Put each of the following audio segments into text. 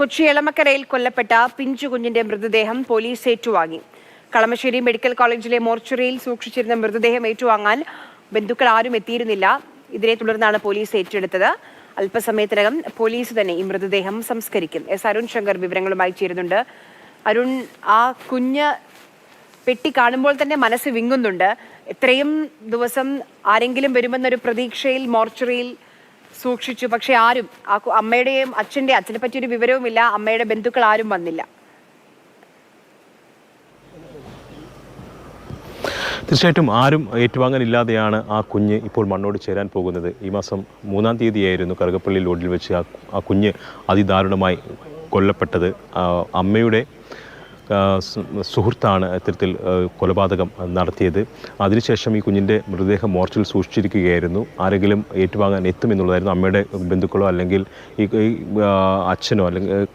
കൊച്ചി എളമക്കരയിൽ കൊല്ലപ്പെട്ട പിഞ്ചുകുഞ്ഞിന്റെ മൃതദേഹം പോലീസ് ഏറ്റുവാങ്ങി. കളമശ്ശേരി മെഡിക്കൽ കോളേജിലെ മോർച്ചറിയിൽ സൂക്ഷിച്ചിരുന്ന മൃതദേഹം ഏറ്റുവാങ്ങാൻ ബന്ധുക്കൾ ആരും എത്തിയിരുന്നില്ല. ഇതിനെ തുടർന്നാണ് പോലീസ് ഏറ്റെടുത്തത്. അല്പസമയത്തിനകം പോലീസ് തന്നെ ഈ മൃതദേഹം സംസ്കരിക്കും. എസ് അരുൺ ശങ്കർ വിവരങ്ങളുമായി ചേരുന്നുണ്ട്. അരുൺ ആ കുഞ്ഞ് പെട്ടി കാണുമ്പോൾ തന്നെ മനസ്സ് വിങ്ങുന്നുണ്ട്. ഇത്രയും ദിവസം ആരെങ്കിലും വരുമെന്നൊരു പ്രതീക്ഷയിൽ മോർച്ചറിയിൽ സൂക്ഷിച്ചു. പക്ഷെ ആരും ആ അമ്മയുടെയും അച്ഛന്റെ അച്ഛനെ പറ്റിയൊരു വിവരവുമില്ല. അമ്മയുടെ ബന്ധുക്കൾ ആരും വന്നില്ല. തീർച്ചയായിട്ടും ആരും ഏറ്റുവാങ്ങാനില്ലാതെയാണ് ആ കുഞ്ഞ് ഇപ്പോൾ മണ്ണോട് ചേരാൻ പോകുന്നത്. ഈ മാസം മൂന്നാം തീയതിയായിരുന്നു കറുകപ്പള്ളി ലോഡിൽ വെച്ച് ആ കുഞ്ഞ് അതിദാരുണമായി കൊല്ലപ്പെട്ടത്. അമ്മയുടെ സുഹൃത്താണ് ഇത്തരത്തിൽ കൊലപാതകം നടത്തിയത്. അതിനുശേഷം ഈ കുഞ്ഞിന്റെ മൃതദേഹം മോർച്ചിൽ സൂക്ഷിച്ചിരിക്കുകയായിരുന്നു. ആരെങ്കിലും ഏറ്റുവാങ്ങാൻ എത്തുമെന്നുള്ളതായിരുന്നു അമ്മയുടെ ബന്ധുക്കളോ അല്ലെങ്കിൽ ഈ അച്ഛനോ അല്ലെങ്കിൽ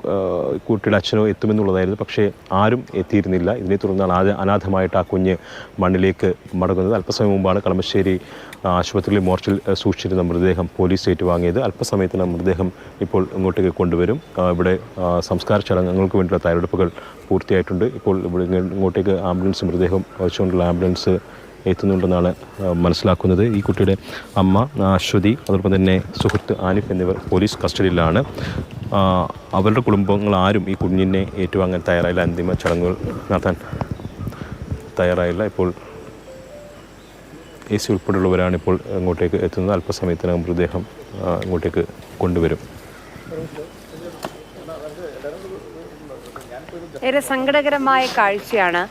കുട്ടിയുടെ അച്ഛനോ എത്തുമെന്നുള്ളതായിരുന്നു. പക്ഷേ ആരും എത്തിയിരുന്നില്ല. ഇതിനെ തുടർന്നാണ് അനാഥമായിട്ട് ആ കുഞ്ഞ് മണ്ണിലേക്ക് മടങ്ങുന്നത്. അല്പസമയം മുമ്പാണ് കളമശ്ശേരി ആശുപത്രിയിൽ മോർച്ചിൽ സൂക്ഷിച്ചിരുന്ന മൃതദേഹം പോലീസ് ഏറ്റുവാങ്ങിയത്. അല്പസമയത്തിന് മൃതദേഹം ഇപ്പോൾ ഇങ്ങോട്ടേക്ക് കൊണ്ടുവരും. ഇവിടെ സംസ്കാര ചടങ്ങുകൾക്ക് വേണ്ടിയുള്ള തയ്യാറെടുപ്പുകൾ പൂർത്തിയായിട്ടുണ്ട്. ഇപ്പോൾ ഇവിടെ ഇങ്ങ- ഇങ്ങോട്ടേക്ക് ആംബുലൻസ് മൃതദേഹം വഹിച്ചുകൊണ്ടുള്ള ആംബുലൻസ് എത്തുന്നുണ്ടെന്നാണ് മനസ്സിലാക്കുന്നത്. ഈ കുട്ടിയുടെ അമ്മ അശ്വതി അതോടൊപ്പം തന്നെ സുഹൃത്ത് ആനിഫ് എന്നിവർ പോലീസ് കസ്റ്റഡിയിലാണ്. അവരുടെ കുടുംബങ്ങൾ ആരും ഈ കുഞ്ഞിനെ ഏറ്റുവാങ്ങാൻ തയ്യാറായില്ല. അന്തിമ ചടങ്ങുകൾ നടത്താൻ തയ്യാറായില്ല. ഇപ്പോൾ എ സി ഉൾപ്പെടെയുള്ളവരാണ് ഇപ്പോൾ ഇങ്ങോട്ടേക്ക് എത്തുന്നത്. അല്പസമയത്തിനകം മൃതദേഹം ഇങ്ങോട്ടേക്ക് കൊണ്ടുവരും. ഏറെ സങ്കടകരമായ കാഴ്ചയാണ്.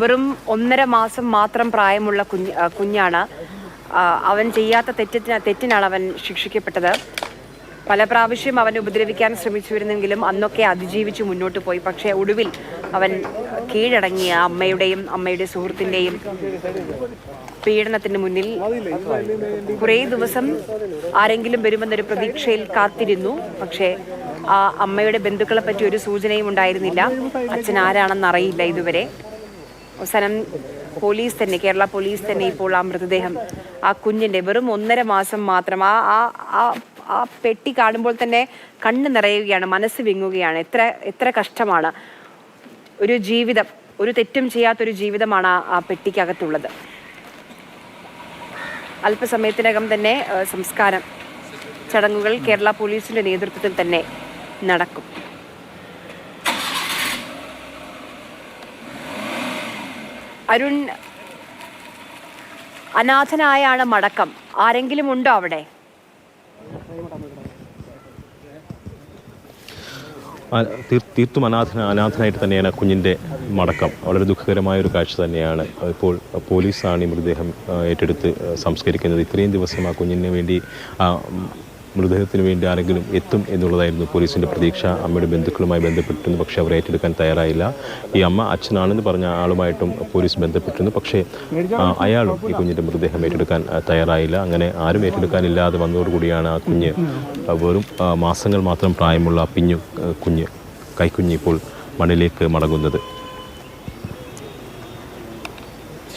വെറും ഒന്നര മാസം മാത്രം പ്രായമുള്ള കുഞ്ഞ് കുഞ്ഞാണ്. അവൻ ചെയ്യാത്ത തെറ്റത്തിന് തെറ്റിനാണ് അവൻ ശിക്ഷിക്കപ്പെട്ടത്. പല പ്രാവശ്യം അവൻ ഉപദ്രവിക്കാൻ ശ്രമിച്ചുവരുന്നെങ്കിലും അന്നൊക്കെ അതിജീവിച്ച് മുന്നോട്ട് പോയി. പക്ഷേ ഒടുവിൽ അവൻ കീഴടങ്ങിയ അമ്മയുടെയും അമ്മയുടെ സുഹൃത്തിന്റെയും പീഡനത്തിന് മുന്നിൽ കുറേ ദിവസം ആരെങ്കിലും വരുമെന്നൊരു പ്രതീക്ഷയിൽ കാത്തിരുന്നു. പക്ഷേ ആ അമ്മയുടെ ബന്ധുക്കളെ പറ്റി ഒരു സൂചനയും ഉണ്ടായിരുന്നില്ല. അച്ഛൻ ആരാണെന്ന് അറിയില്ല ഇതുവരെ. അവസാനം പോലീസ് തന്നെ കേരള പോലീസ് തന്നെ ഇപ്പോൾ ആ മൃതദേഹം ആ കുഞ്ഞിന്റെ വെറും ഒന്നര മാസം മാത്രം ആ ആ ആ- പെട്ടി കാണുമ്പോൾ തന്നെ കണ്ണ് നിറയുകയാണ് മനസ്സ് വിങ്ങുകയാണ്. എത്ര എത്ര കഷ്ടമാണ്. ഒരു ജീവിതം ഒരു തെറ്റും ചെയ്യാത്തൊരു ജീവിതമാണ് ആ പെട്ടിക്കകത്തുള്ളത്. അല്പസമയത്തിനകം തന്നെ സംസ്കാരം ചടങ്ങുകൾ കേരള പോലീസിന്റെ നേതൃത്വത്തിൽ തന്നെ നടക്കും. അരുൺ അനാഥനായാണ് മടക്കം. ആരെങ്കിലും ഉണ്ടോ അവിടെ? തീർത്തും അനാഥന അനാഥനായിട്ട് തന്നെയാണ് കുഞ്ഞിന്റെ മടക്കം. വളരെ ദുഃഖകരമായ ഒരു കാഴ്ച തന്നെയാണ്. ഇപ്പോൾ പോലീസാണ് ഈ മൃതദേഹം ഏറ്റെടുത്ത് സംസ്കരിക്കുന്നത്. ഇത്രയും ദിവസം ആ കുഞ്ഞിന് വേണ്ടി മൃതദേഹത്തിന് വേണ്ടി ആരെങ്കിലും എത്തും എന്നുള്ളതായിരുന്നു പോലീസിന്റെ പ്രതീക്ഷ. അമ്മയുടെ ബന്ധുക്കളുമായി ബന്ധപ്പെട്ടിരുന്നു പക്ഷേ അവർ ഏറ്റെടുക്കാൻ തയ്യാറായില്ല. ഈ അമ്മ അച്ഛനാണെന്ന് പറഞ്ഞ ആളുമായിട്ടും പോലീസ് ബന്ധപ്പെട്ടിരുന്നു പക്ഷേ അയാളും ഈ കുഞ്ഞിന്റെ മൃതദേഹം ഏറ്റെടുക്കാൻ തയ്യാറായില്ല. അങ്ങനെ ആരും ഏറ്റെടുക്കാനില്ലാതെ വന്നതോടുകൂടിയാണ് ആ കുഞ്ഞ് വെറും മാസങ്ങൾ മാത്രം പ്രായമുള്ള പിഞ്ഞു കുഞ്ഞ് കൈക്കുഞ്ഞ് ഇപ്പോൾ മണ്ണിലേക്ക് മടങ്ങുന്നത്.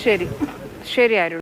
ശരി. ശരി അരുൺ.